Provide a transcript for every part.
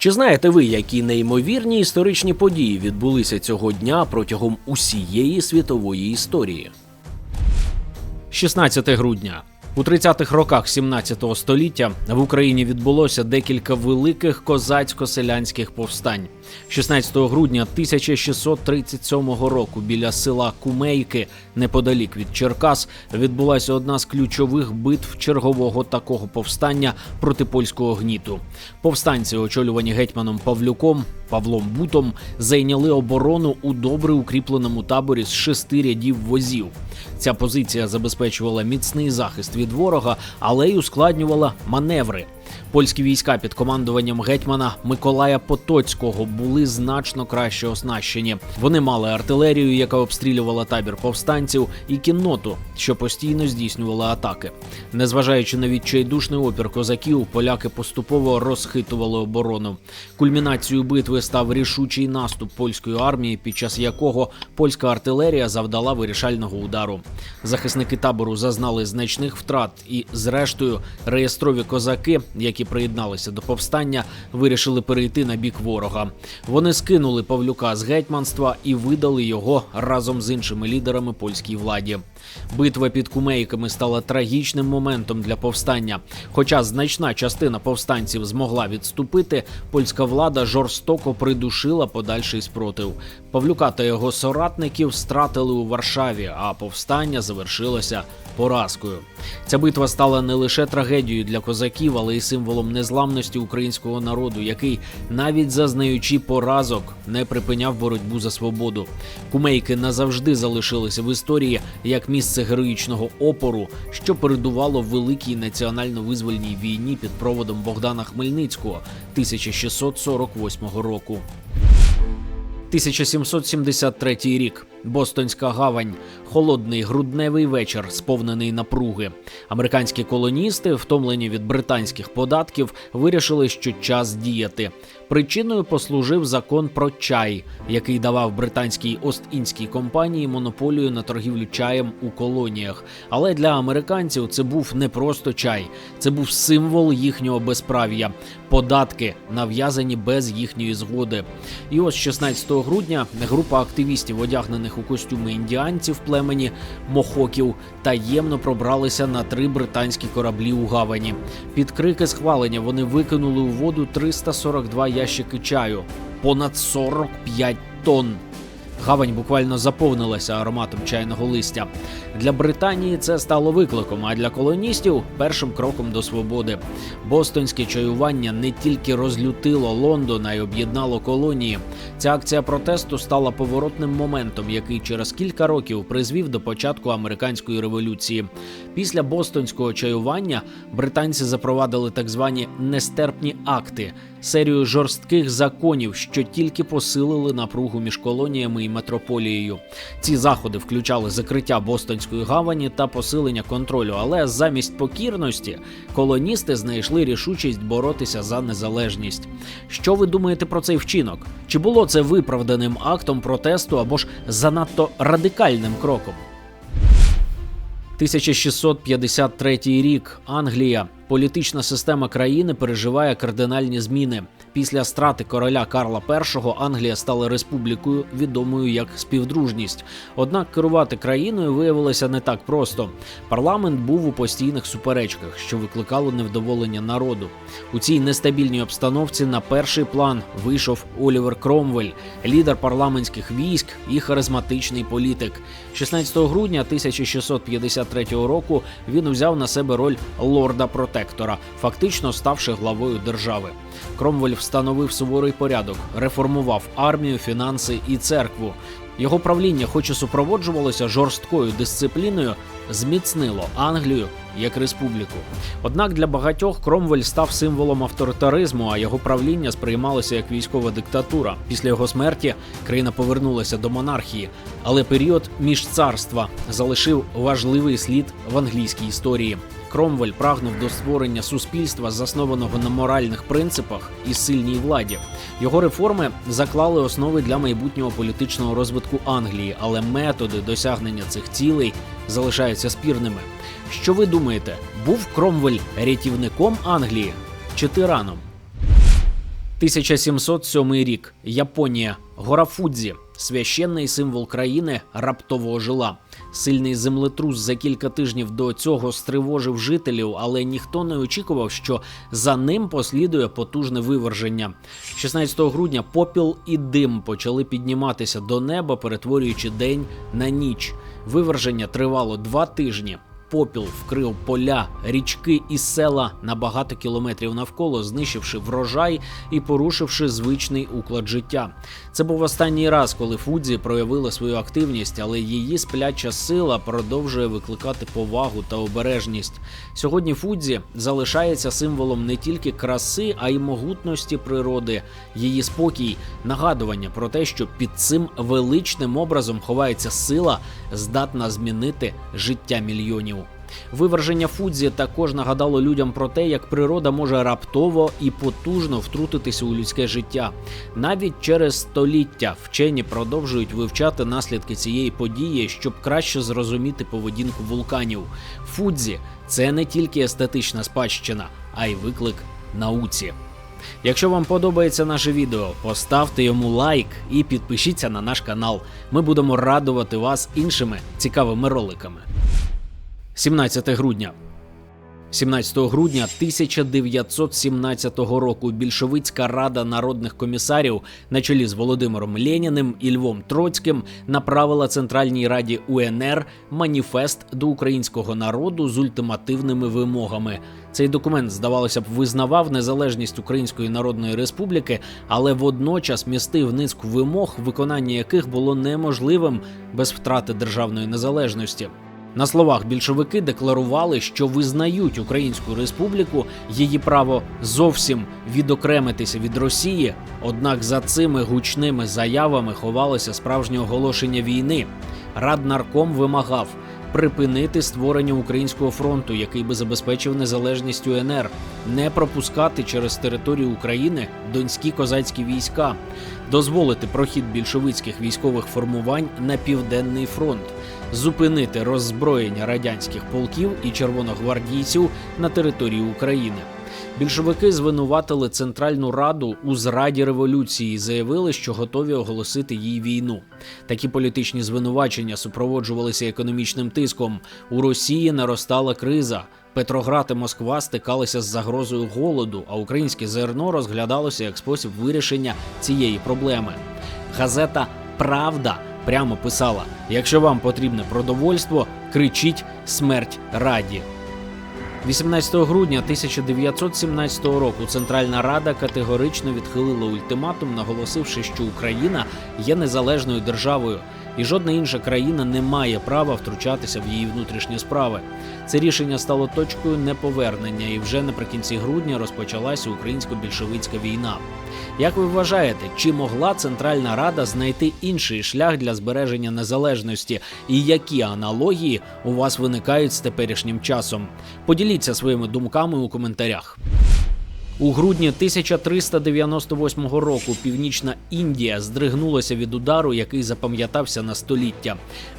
Чи знаєте ви, які неймовірні історичні події відбулися цього дня протягом усієї світової історії? 16 грудня. У 30-х роках 17 століття в Україні відбулося декілька великих козацько-селянських повстань. 16 грудня 1637 року біля села Кумейки, неподалік від Черкас, відбулася одна з ключових битв чергового такого повстання проти польського гніту. Повстанці, очолювані гетьманом Павлюком, Павлом Бутом, зайняли оборону у добре укріпленому таборі з шести рядів возів. Ця позиція забезпечувала міцний захист від ворога, але й ускладнювала маневри. Польські війська під командуванням гетьмана Миколая Потоцького були значно краще оснащені. Вони мали артилерію, яка обстрілювала табір повстанців, і кінноту, що постійно здійснювала атаки. Незважаючи на відчайдушний опір козаків, поляки поступово розхитували оборону. Кульмінацією битви став рішучий наступ польської армії, під час якого польська артилерія завдала вирішального удару. Захисники табору зазнали значних втрат, і, зрештою, реєстрові козаки, які приєдналися до повстання, вирішили перейти на бік ворога. Вони скинули Павлюка з гетьманства і видали його разом з іншими лідерами польській владі. Битва під кумейками стала трагічним моментом для повстання. Хоча значна частина повстанців змогла відступити, польська влада жорстоко придушила подальший спротив. Павлюка та його соратників стратили у Варшаві, а повстання завершилося поразкою. Ця битва стала не лише трагедією для козаків, але й символом незламності українського народу, який, навіть зазнаючи поразок, не припиняв боротьбу за свободу. Кумейки назавжди залишилися в історії як місце героїчного опору, що передувало великій національно-визвольній війні під проводом Богдана Хмельницького 1648 року. 1773 рік. Бостонська гавань, холодний грудневий вечір, сповнений напруги. Американські колоністи, втомлені від британських податків, вирішили, що час діяти. Причиною послужив закон про чай, який давав британській Ост-Індській компанії монополію на торгівлю чаєм у колоніях. Але для американців це був не просто чай, це був символ їхнього безправ'я, податки нав'язані без їхньої згоди. І ось 16 грудня група активістів, одягнених у костюми індіанців племені Мохоків, таємно пробралися на три британські кораблі у гавані. Під крики схвалення вони викинули у воду 342 ящики чаю, понад 45 тонн. Гавань буквально заповнилася ароматом чайного листя. Для Британії це стало викликом, а для колоністів першим кроком до свободи. Бостонське чаювання не тільки розлютило Лондон, а й об'єднало колонії. Ця акція протесту стала поворотним моментом, який через кілька років призвів до початку американської революції. Після бостонського чаювання британці запровадили так звані нестерпні акти, серію жорстких законів, що тільки посилили напругу між колоніями і метрополією. Ці заходи включали закриття Бостонської гавані та посилення контролю. Але замість покірності колоністи знайшли рішучість боротися за незалежність. Що ви думаєте про цей вчинок? Чи було це виправданим актом протесту або ж занадто радикальним кроком? 1653 рік Англія. Політична система країни переживає кардинальні зміни. Після страти короля Карла І Англія стала республікою, відомою як співдружність. Однак керувати країною виявилося не так просто. Парламент був у постійних суперечках, що викликало невдоволення народу. У цій нестабільній обстановці на перший план вийшов Олівер Кромвель, лідер парламентських військ і харизматичний політик. 16 грудня 1653 року він взяв на себе роль лорда протектора, фактично ставши главою держави. Кромвель встановив суворий порядок, реформував армію, фінанси і церкву. Його правління, хоч і супроводжувалося жорсткою дисципліною, зміцнило Англію як республіку. Однак для багатьох Кромвель став символом авторитаризму, а його правління сприймалося як військова диктатура. Після його смерті країна повернулася до монархії, але період міжцарства залишив важливий слід в англійській історії. Кромвель прагнув до створення суспільства, заснованого на моральних принципах і сильній владі. Його реформи заклали основи для майбутнього політичного розвитку Англії, але методи досягнення цих цілей залишаються спірними. Що ви думаєте, був Кромвель рятівником Англії чи тираном? 1707 рік. Японія. Гора Фудзі. Священний символ країни раптово ожила. Сильний землетрус за кілька тижнів до цього стривожив жителів, але ніхто не очікував, що за ним послідує потужне виверження. 16 грудня попіл і дим почали підніматися до неба, перетворюючи день на ніч. Виверження тривало два тижні. Попіл вкрив поля, річки і села на багато кілометрів навколо, знищивши врожай і порушивши звичний уклад життя. Це був останній раз, коли Фудзі проявила свою активність, але її спляча сила продовжує викликати повагу та обережність. Сьогодні Фудзі залишається символом не тільки краси, а й могутності природи. Її спокій нагадування про те, що під цим величним образом ховається сила, здатна змінити життя мільйонів. Виверження Фудзі також нагадало людям про те, як природа може раптово і потужно втрутитися у людське життя. Навіть через століття вчені продовжують вивчати наслідки цієї події, щоб краще зрозуміти поведінку вулканів. Фудзі це не тільки естетична спадщина, а й виклик науці. Якщо вам подобається наше відео, поставте йому лайк і підпишіться на наш канал. Ми будемо радувати вас іншими цікавими роликами. 17 грудня. 17 грудня 1917 року більшовицька рада народних комісарів на чолі з Володимиром Леніним і Львом Троцьким направила Центральній Раді УНР маніфест до українського народу з ультимативними вимогами. Цей документ, здавалося б, визнавав незалежність Української Народної Республіки, але водночас містив низку вимог, виконання яких було неможливим без втрати державної незалежності. На словах більшовики декларували, що визнають Українську республіку її право зовсім відокремитися від Росії. Однак за цими гучними заявами ховалося справжнє оголошення війни. Раднарком вимагав припинити створення українського фронту, який би забезпечив незалежність УНР, не пропускати через територію України донські козацькі війська, дозволити прохід більшовицьких військових формувань на південний фронт, зупинити роззброєння радянських полків і червоногвардійців на території України. Більшовики звинуватили Центральну Раду у зраді революції і заявили, що готові оголосити їй війну. Такі політичні звинувачення супроводжувалися економічним тиском. У Росії наростала криза. Петроград і Москва стикалися з загрозою голоду, а українське зерно розглядалося як спосіб вирішення цієї проблеми. Газета Правда прямо писала: якщо вам потрібне продовольство, кричіть смерть раді. 18 грудня 1917 року Центральна Рада категорично відхилила ультиматум, наголосивши, що Україна є незалежною державою, і жодна інша країна не має права втручатися в її внутрішні справи. Це рішення стало точкою неповернення, і вже наприкінці грудня розпочалася українсько-більшовицька війна. Як ви вважаєте, чи могла Центральна Рада знайти інший шлях для збереження незалежності, і які аналогії у вас виникають з теперішнім часом? Поділіться своїми думками у коментарях. У грудні 1398 року північна Індія здригнулася від удару, який запам'ятався на століття.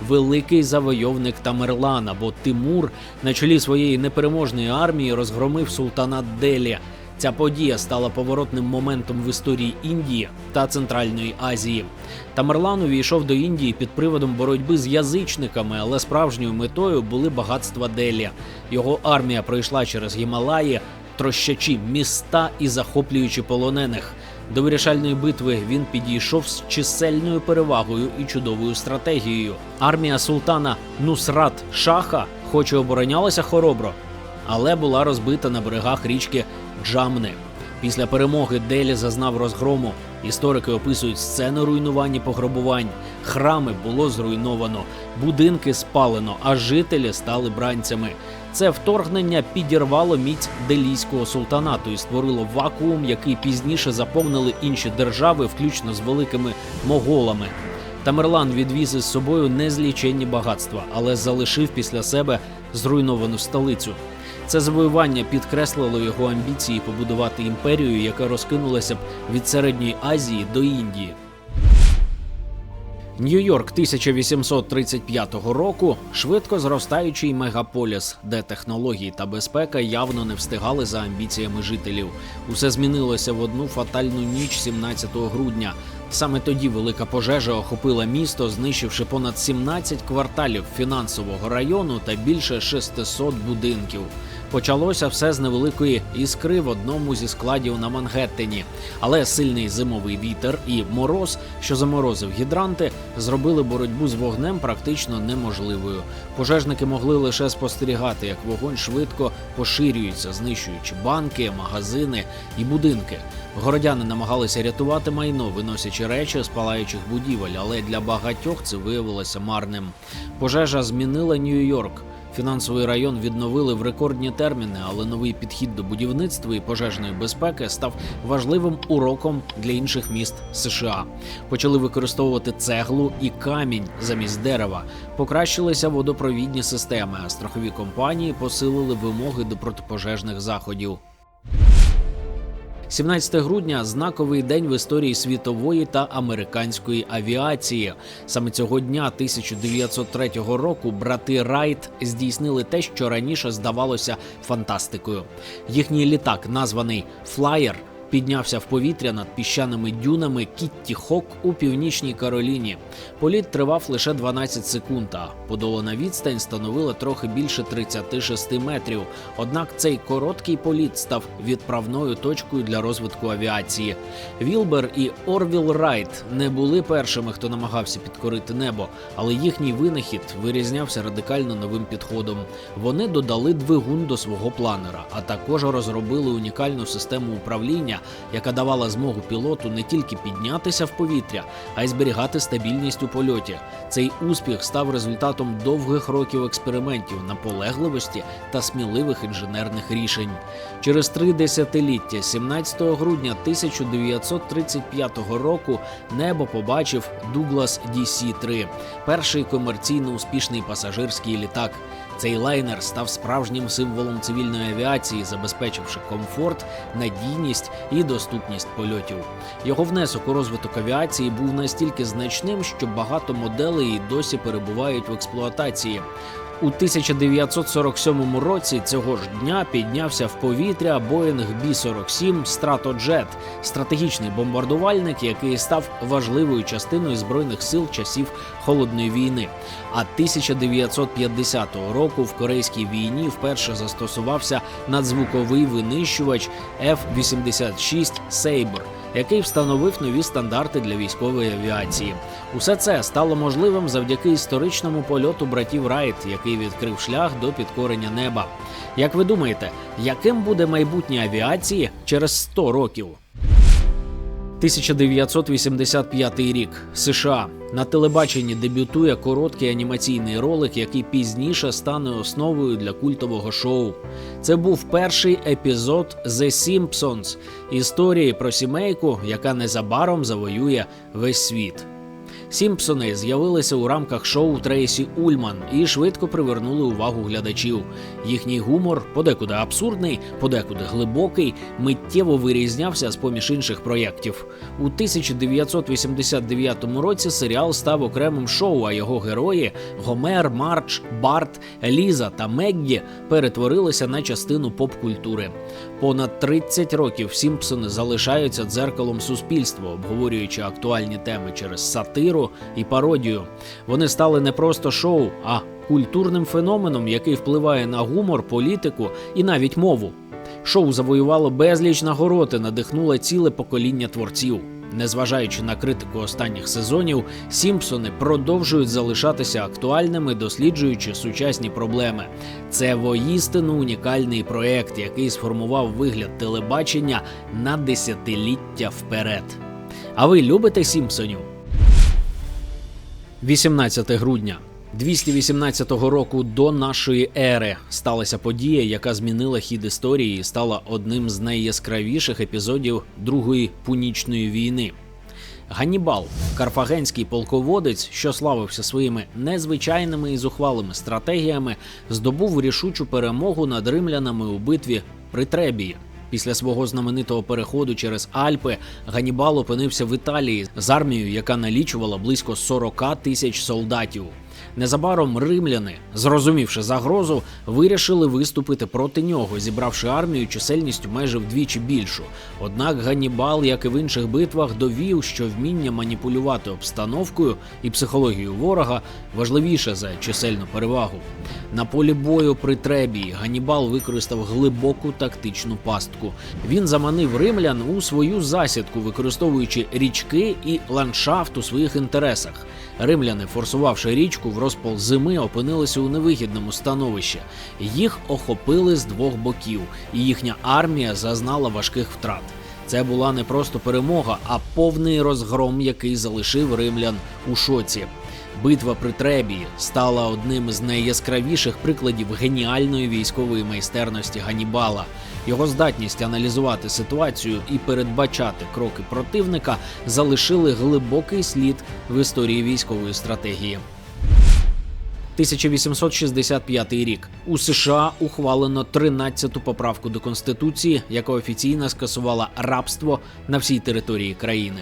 Великий завойовник Тамерлан або Тимур на чолі своєї непереможної армії розгромив султанат Делі. Ця подія стала поворотним моментом в історії Індії та Центральної Азії. Тамерлан увійшов до Індії під приводом боротьби з язичниками, але справжньою метою були багатства Делі. Його армія пройшла через Гімалаї, трощачі міста і захоплюючи полонених. До вирішальної битви він підійшов з чисельною перевагою і чудовою стратегією. Армія султана Нусрат Шаха, хоч і оборонялася хоробро, але була розбита на берегах річки Джамни. Після перемоги Делі зазнав розгрому. Історики описують сцени руйнувань і пограбувань. Храми було зруйновано, будинки спалено, а жителі стали бранцями. Це вторгнення підірвало міць делійського султанату і створило вакуум, який пізніше заповнили інші держави, включно з великими моголами. Тамерлан відвіз із собою незліченні багатства, але залишив після себе зруйновану столицю. Це завоювання підкреслило його амбіції побудувати імперію, яка розкинулася б від середньої Азії до Індії. Нью-Йорк 1835 року швидко зростаючий мегаполіс, де технології та безпека явно не встигали за амбіціями жителів. Усе змінилося в одну фатальну ніч 17 грудня. Саме тоді велика пожежа охопила місто, знищивши понад 17 кварталів фінансового району та більше 600 будинків. Почалося все з невеликої іскри в одному зі складів на Мангеттені, але сильний зимовий вітер і мороз, що заморозив гідранти, зробили боротьбу з вогнем практично неможливою. Пожежники могли лише спостерігати, як вогонь швидко поширюється, знищуючи банки, магазини і будинки. Городяни намагалися рятувати майно, виносячи речі з палаючих будівель, але для багатьох це виявилося марним. Пожежа змінила Нью-Йорк. Фінансовий район відновили в рекордні терміни, але новий підхід до будівництва і пожежної безпеки став важливим уроком для інших міст США. Почали використовувати цеглу і камінь замість дерева. Покращилися водопровідні системи, а страхові компанії посилили вимоги до протипожежних заходів. 17 грудня знаковий день в історії світової та американської авіації. Саме цього дня 1903 року брати Райт здійснили те, що раніше здавалося фантастикою. Їхній літак, названий Флаєр, піднявся в повітря над піщаними дюнами Кітті Хок у північній Кароліні. Політ тривав лише 12 секунд, а подолана відстань становила трохи більше 36 метрів. Однак цей короткий політ став відправною точкою для розвитку авіації. Вілбер і Орвіл Райт не були першими, хто намагався підкорити небо, але їхній винахід вирізнявся радикально новим підходом. Вони додали двигун до свого планера, а також розробили унікальну систему управління, яка давала змогу пілоту не тільки піднятися в повітря, а й зберігати стабільність у польоті. Цей успіх став результатом довгих років експериментів, наполегливості та сміливих інженерних рішень. Через три десятиліття, 17 грудня 1935 року, небо побачив Дуглас DC-3 – перший комерційно успішний пасажирський літак. Цей лайнер став справжнім символом цивільної авіації, забезпечивши комфорт, надійність і доступність польотів. Його внесок у розвиток авіації був настільки значним, що багато моделей досі перебувають в експлуатації. У 1947 році цього ж дня піднявся в повітря Boeing B-47 Stratojet – стратегічний бомбардувальник, який став важливою частиною збройних сил часів холодної війни. А 1950 року в корейській війні вперше застосувався надзвуковий винищувач F-86 Sabre – який встановив нові стандарти для військової авіації. Усе це стало можливим завдяки історичному польоту братів Райт, який відкрив шлях до підкорення неба. Як ви думаєте, яким буде майбутнє авіації через 100 років? 1985 рік США на телебаченні дебютує короткий анімаційний ролик, який пізніше стане основою для культового шоу. Це був перший епізод «The Simpsons» – історії про сімейку, яка незабаром завоює весь світ. Сімпсони з'явилися у рамках шоу Трейсі Ульман і швидко привернули увагу глядачів. Їхній гумор, подекуди абсурдний, подекуди глибокий, миттєво вирізнявся з поміж інших проєктів. У 1989 році серіал став окремим шоу, а його герої Гомер, Марч, Барт, Ліза та Меггі перетворилися на частину поп-культури. Понад 30 років Сімпсони залишаються дзеркалом суспільства, обговорюючи актуальні теми через сатиру і пародію. Вони стали не просто шоу, а культурним феноменом, який впливає на гумор, політику і навіть мову. Шоу завоювало безліч нагород і надихнуло ціле покоління творців. Незважаючи на критику останніх сезонів, Сімпсони продовжують залишатися актуальними, досліджуючи сучасні проблеми. Це воїстину унікальний проект, який сформував вигляд телебачення на десятиліття вперед. А ви любите Сімпсонів? 18 грудня 218 року до нашої ери сталася подія, яка змінила хід історії і стала одним з найяскравіших епізодів Другої пунічної війни. Ганнібал, карфагенський полководець, що славився своїми незвичайними і зухвалими стратегіями, здобув рішучу перемогу над римлянами у битві при Требії. Після свого знаменитого переходу через Альпи Ганібал опинився в Італії з армією, яка налічувала близько 40 тисяч солдатів. Незабаром римляни, зрозумівши загрозу, вирішили виступити проти нього, зібравши армію чисельністю майже вдвічі більшу. Однак Ганнібал, як і в інших битвах, довів, що вміння маніпулювати обстановкою і психологією ворога важливіше за чисельну перевагу. На полі бою при Требії Ганнібал використав глибоку тактичну пастку. Він заманив римлян у свою засідку, використовуючи річки і ландшафт у своїх інтересах. Римляни, форсувавши річку в розпал зими, опинилися у невигідному становищі. Їх охопили з двох боків, і їхня армія зазнала важких втрат. Це була не просто перемога, а повний розгром, який залишив римлян у шоці. Битва при Требії стала одним з найяскравіших прикладів геніальної військової майстерності Ганібала. Його здатність аналізувати ситуацію і передбачати кроки противника залишили глибокий слід в історії військової стратегії. 1865 рік у США ухвалено 13-ту поправку до конституції, яка офіційно скасувала рабство на всій території країни.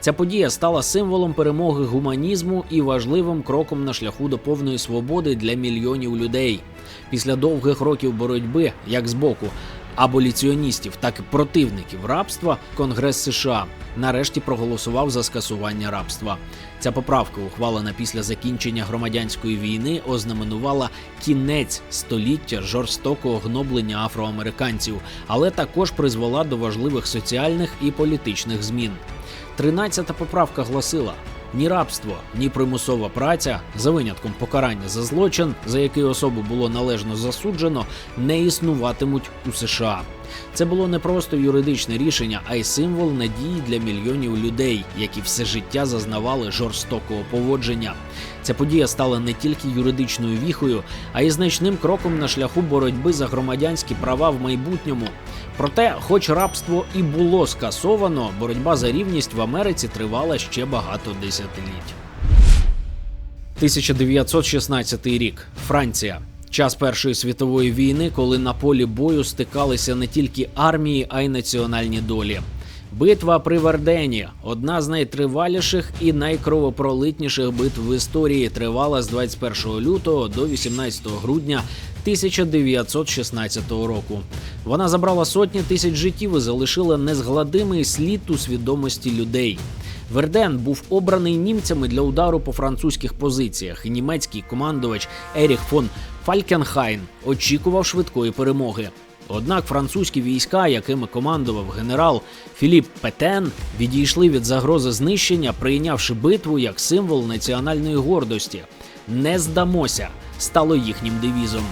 Ця подія стала символом перемоги гуманізму і важливим кроком на шляху до повної свободи для мільйонів людей. Після довгих років боротьби, як з боку аболіціоністів, так і противників рабства, Конгрес США нарешті проголосував за скасування рабства. Ця поправка, ухвалена після закінчення громадянської війни, ознаменувала кінець століття жорстокого гноблення афроамериканців, але також призвела до важливих соціальних і політичних змін. Тринадцята поправка гласила. Ні рабство, ні примусова праця, за винятком покарання за злочин, за який особу було належно засуджено, не існуватимуть у США. Це було не просто юридичне рішення, а й символ надії для мільйонів людей, які все життя зазнавали жорстокого поводження. Ця подія стала не тільки юридичною віхою, а й значним кроком на шляху боротьби за громадянські права в майбутньому. Проте, хоч рабство і було скасовано, боротьба за рівність в Америці тривала ще багато десятиліть. 1916 рік Франція. Час Першої світової війни, коли на полі бою стикалися не тільки армії, а й національні долі. Битва при Вердені одна з найтриваліших і найкровопролитніших битв в історії, тривала з 21 лютого до 18 грудня 1916 року. Вона забрала сотні тисяч життів і залишила незгладимий слід у свідомості людей. Верден був обраний німцями для удару по французьких позиціях. Німецький командувач Еріх фон Фалькенхайн очікував швидкої перемоги. Однак французькі війська, якими командував генерал Філіп Петен, відійшли від загрози знищення, прийнявши битву як символ національної гордості. Не здамося стало їхнім девізом.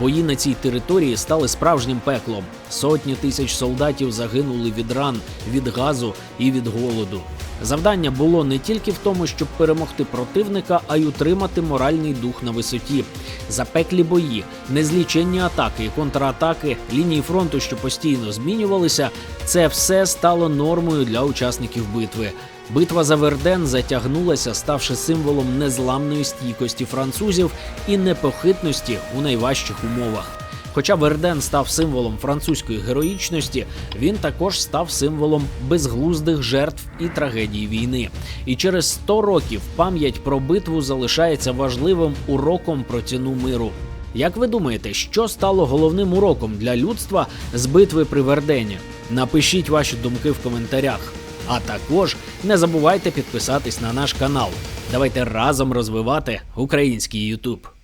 Бої на цій території стали справжнім пеклом. Сотні тисяч солдатів загинули від ран, від газу і від голоду. Завдання було не тільки в тому, щоб перемогти противника, а й утримати моральний дух на висоті. Запеклі бої, незліченні атаки і контратаки, лінії фронту, що постійно змінювалися, це все стало нормою для учасників битви. Битва за Верден затягнулася, ставши символом незламної стійкості французів і непохитності у найважчих умовах. Хоча Верден став символом французької героїчності, він також став символом безглуздих жертв і трагедій війни. І через 100 років пам'ять про битву залишається важливим уроком про ціну миру. Як ви думаєте, що стало головним уроком для людства з битви при Вердені? Напишіть ваші думки в коментарях. А також не забувайте підписатись на наш канал. Давайте разом розвивати український Ютуб.